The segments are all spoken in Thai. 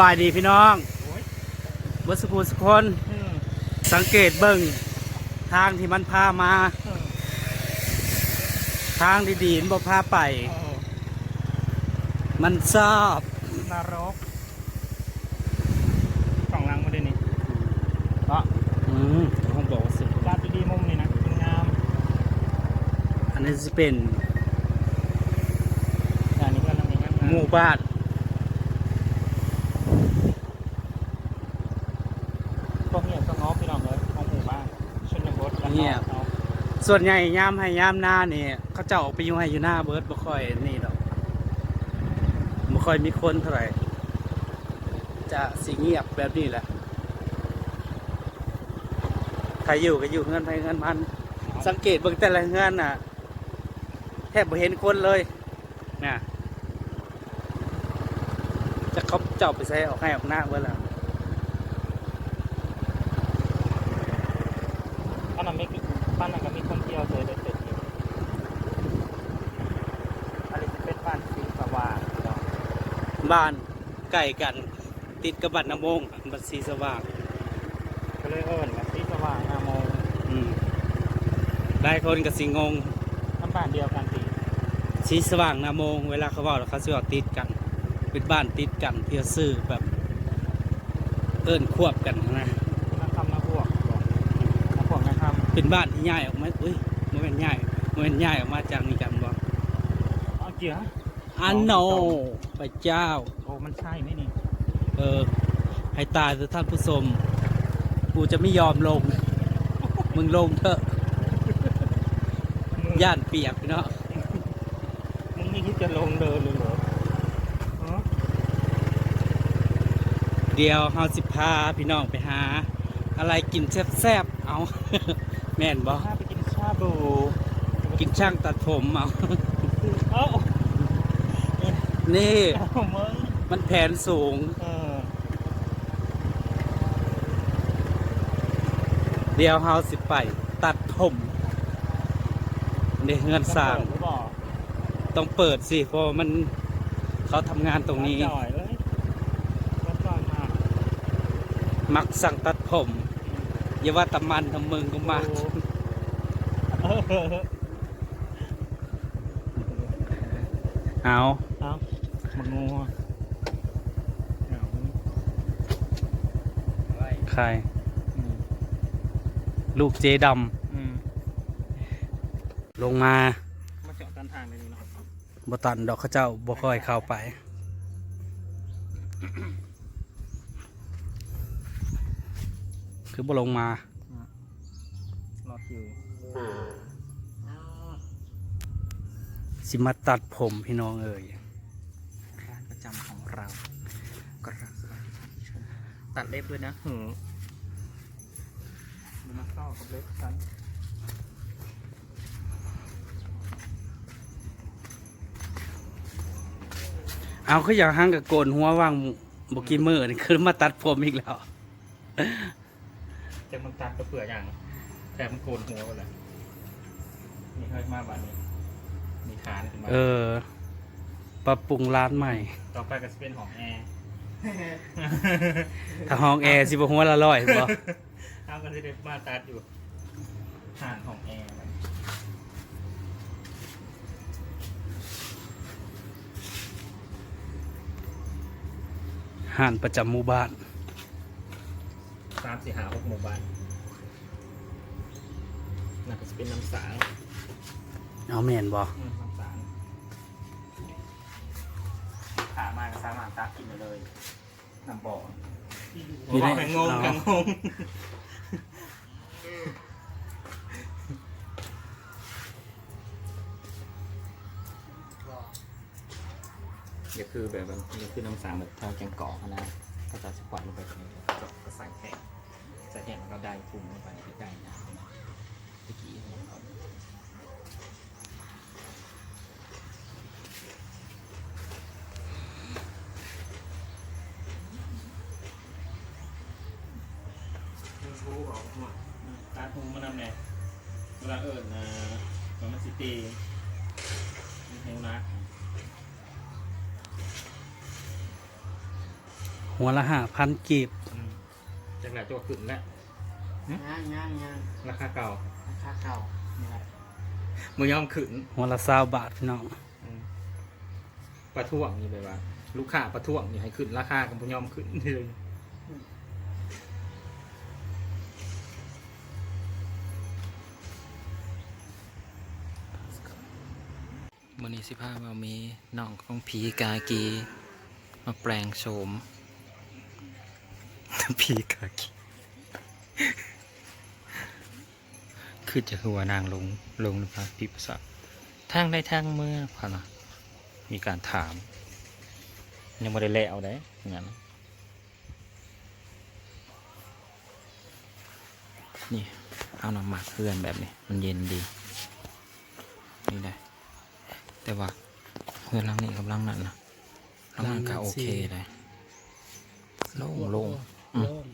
บายดีพี่น้องโอ้ยเบิร์สกูสกคนอืมสังเกตเบิ่งทางที่มันพามาเออทางดีๆมันบ่พาไปเออมันชอบนรกกล่องลังมาด้วยนี่ก็อืมผมบอกว่าสิลาดดีๆมุมนี่นะมันงาม อันนี้จะเป็นอันนี้ก็ลังนี้งามหมู่บ้าน พวกเหี่ยก็ง้อพี่น้องเลยของหมู่บ้านชนบทแล้วก็เอา ส่วนใหญ่ยามให้ยามหน้านี่เขาเจ้าออกไปอยู่ให้อยู่หน้าเบิร์ดบ่ค่อยนี่ดอกบ่ค่อยมีคนเท่าไหร่จะสิเงียบแบบนี้แหละใครอยู่ก็อยู่เงินไปเงินมัน สังเกตเบิ่งแต่ละเงินน่ะ แทบบ่เห็นคนเลยน่ะจะเขาเจ้าไปใส่ออกให้ออกหน้าเบิ่แล้ว อันนั้นไม่บ้านนั้นก็มีคนเที่ยวเลยเด็ดๆอยู่อันนี้จะเป็นบ้านสีสว่างพี่น้อง บ้านใกล้กันติดกับบัตรน้ำมงบัตรสีสว่างก็เลยเอิญกับสีสว่างนาโมงอืมหลายคนก็สิงงน้ำบ้านเดียวกันตีสีสว่างนาโมง เวลาเขาบอกแล้วเขาสิว่าติดกันเป็นบ้านติดกันเที่ยวซื้อแบบเอิ้นควบกันนะนักคำนักพวกนักพวกนักคำเป็นบ้านที่ย้ายออกมาอุ้ยมันเป็นย้ายมันเป็นย้ายออกมาจากนี่กันบ่เอาเจีย อันโนพระเจ้า โอ้มันใช่ไหมนี่ เออ ให้ตายเถอะท่านผู้ชมกูจะไม่ยอมลง มึงลงเถอะมึงย่านเปียกเนาะมึงไม่คิดจะลงเดินเลยเหรอฮะเดี๋ยวเฮาสิพาพี่น้องไปหา อะไรกินแซ่บๆเอา แม่นบ่พาไปกินชาบู กินช่างตัดผมเอาเอ้า นี่เอ้ามึงมันแผนสูง เออเดี๋ยวเฮาสิไป ตัดผมในเฮือนสร้างจะเปิดหรือเปล่าต้องเปิดสิเพราะว่ามันเขาทำงานตรงนี้ จ่อยเลยรถจอยมามักสั่งตัดผมอย่าว่าแตะมันทำมึงก็มาเออเอาเอา มันงูอะเอาใคร ลูกเจดอืมำลงมามาเจาะกันทางเลยนี่เนาะบ่ตันดอกเขาเจ้าบ่ค่อยเข้าไปคือบ่ลงมารอคิวสิมาตัดผมพี่น้องเอ่ย ร้านประจำของเราก็รัก ตัดเล็บด้วยนะหือดูนักเข้ากับเล็บกันเอาคืออยากหังกับโกนหัวว่างบกี้มือนี่คือมาตัดผมอีกแล้วจะมันตัดก็เปลือกอย่างแต่มันโกนหัวไปเลยมีเฮ้ยมาบ้านนี้ มีฐานขึ้นมาเออ ปรับปรุงร้านใหม่ ต่อไปก็จะเป็นของแอร์ ถ้าห้องแอร์สิบหัวละร้อยบ่เอากันจะได้มาตัดอยู่ฐานของแอร์มันห่านประจำหมู่บ้านสามสี่หาหกหมู่บ้านน่าจะเป็นน้ำสางเอาแม่นบ่าก็สามารถตักกินได้เลยน้ำบ่อมีได้แข่งงงแข่งงงเดี๋ยวคือแบบนี้คือน้ำสางแบบทางแกงเกาะนะก็จะสปอตลงไปตรงนี้ก็ก็ใส่แข็งใส่แข็งแล้วก็ได้ปรุงลงไปใกล้ๆนะตะกี้เนี่ยเขา ตาทุ่งมันนำแน่เวลาเอิญนะมันมันสิตีมันเฮงนักหัวละห้าพันกีบอืมจากไหนตัวขึ้นแล้วย่างย่างย่างราคาเก่าราคาเก่านี่แหละมือยอมขึ้นหัวละสาวบาทพี่น้องอืมประท้วงนี่แบบว่า ลูกค้าประท้วงนี่ให้ขึ้นราคากับมือยอมขึ้นเลย มือนี้สิพาว่ามีน้องของผีกากี มาแปลงโฉมผีกากีคือจะหัวนางลงลงนะครับพี่ประสาททางได้ทางเมื่อพะนะมีการถาม ยังไม่ได้แล้วได้งั้นนี่เอาหน้ำหมักเพื่อนแบบนี้ มันเย็นดี แต่ว่าเพื่อนหลังนี้กับหลังนั้นนะหลังนั้นก็โอเคเลยโล่งโล่งอืมโล่ง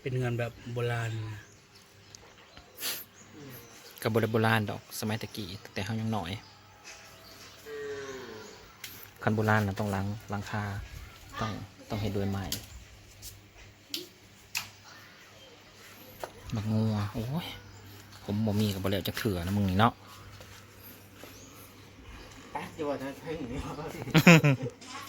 เป็นเงินแบบโบราณกับโบราณโบราณดอกสมัยตะกี้แต่เขายังหน่อยคันโบราณนะต้องล้างล้างคาต้องต้องเห็ดด้วยไม้บักงัวโอ้ยผมบ่มีกับบริเลวจะเถื่อนะมึงนี่เนาะ แป๊บเดียวจะถึงนี่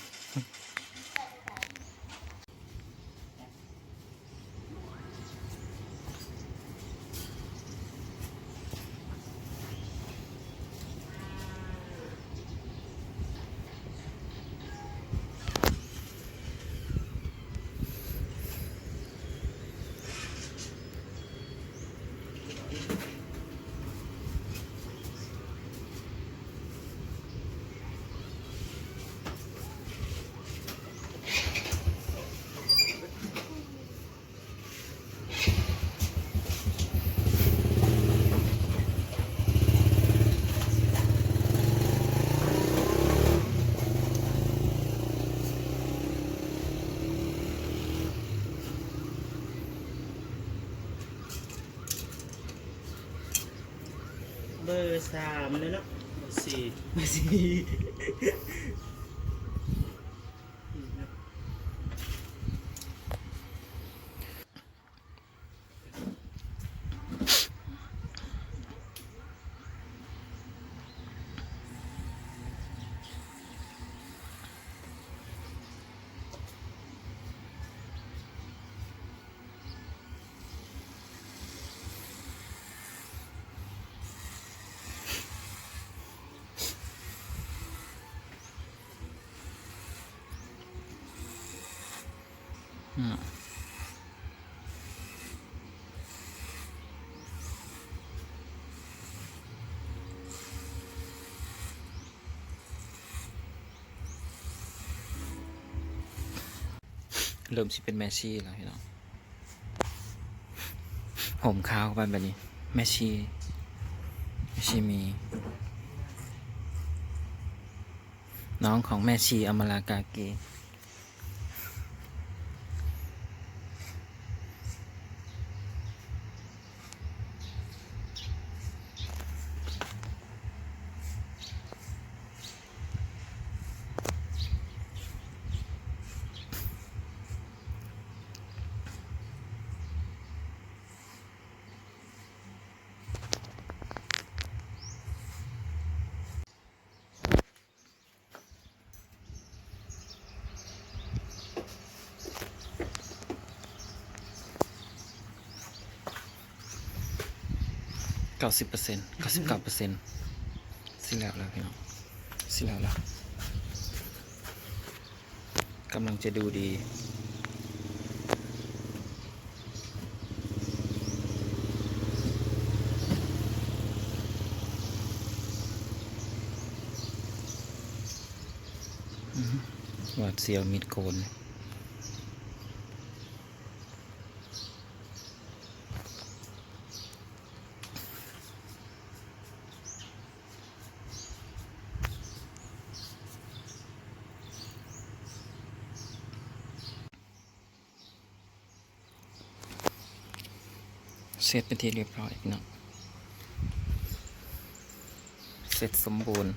สามเลยเนาะสี่เบอร์สี่อืม เริ่มสิเป็นแมชชี่แล้วพี่น้องผมขาวไปแบบนี้ แมชชี่แมชชี่มี น้องของแมชีอมรากาเก เก้าสิบเปอร์เซ็นต์เก้าสิบเก้าเปอร์เซ็นต์สิแล้วแล้วพี่น้องสิแล้วแล้วกำลังจะดูดีหวาดเสียวมิดโกนเเสร็จเป็นที่เรียบร้อยพี่น้องเสร็จสมบูรณ์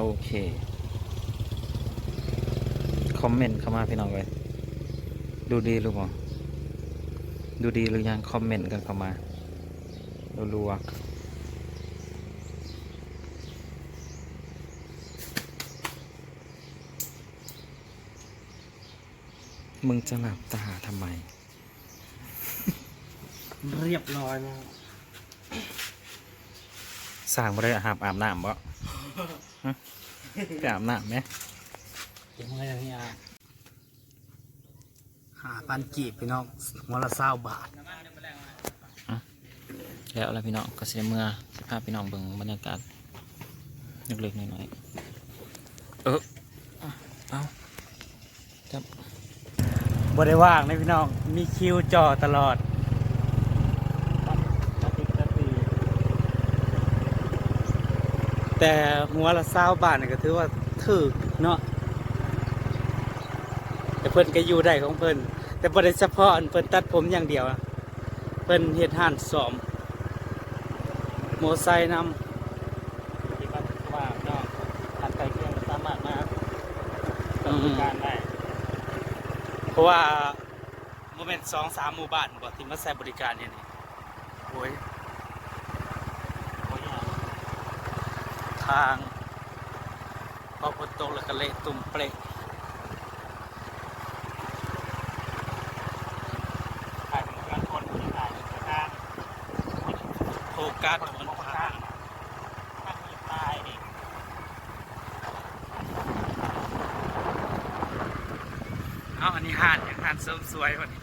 โอเค คอมเมนต์เข้ามาพี่น้องเลยดูดีหรือเปล่าดูดีหรือยังคอมเมนต์กันเข้ามารัวๆมึงจะหลับตาทำไม เรียบร้อยมากสร้างมาได้อาบอาบน้ำบ่ฮะ ไปอาบน้ำไหมเดี๋ยวมึงอย่างนี้อะหาปันกีบพี่น้องหัวละเศร้าบาทแล้วแล้วพี่น้องก็เสียเมื่อสภาพพี่น้องเบิ่งบรรยากาศเล็กๆน้อยๆเอออะเอาจับบ่ได้ว่างนะพี่น้องมีคิวจ่อตลอด แต่หัวละเศร้าบาทนี่ก็ถือว่าถึกเนาะแต่เพิ่นก็อยู่ได้ของเพิ่นแต่บ่ได้เฉพาะอันเพิ่นตัดผมอย่างเดียวอะเพิ่นเฮ็ดห้านสอมโมอไซค์นำที่ว่าว่าน้องทันใจเครื่องสามารถมาอืมการได้เพราะว่าโมเมนต์สองสามหมู่บ้านบ่ที่มาใช้บริการเนี่ยนี่โอ้ย โอ้ยอะ ทาง พอฝนตกแล้วก็เละตุ่มเปรกถ่ายเป็นการคนที่ถ่ายเป็นการโฟกัสบนทางถ้ามีตายนี่เอาอันนี้ห่านอย่างห่านเสริมสวยกว่านี้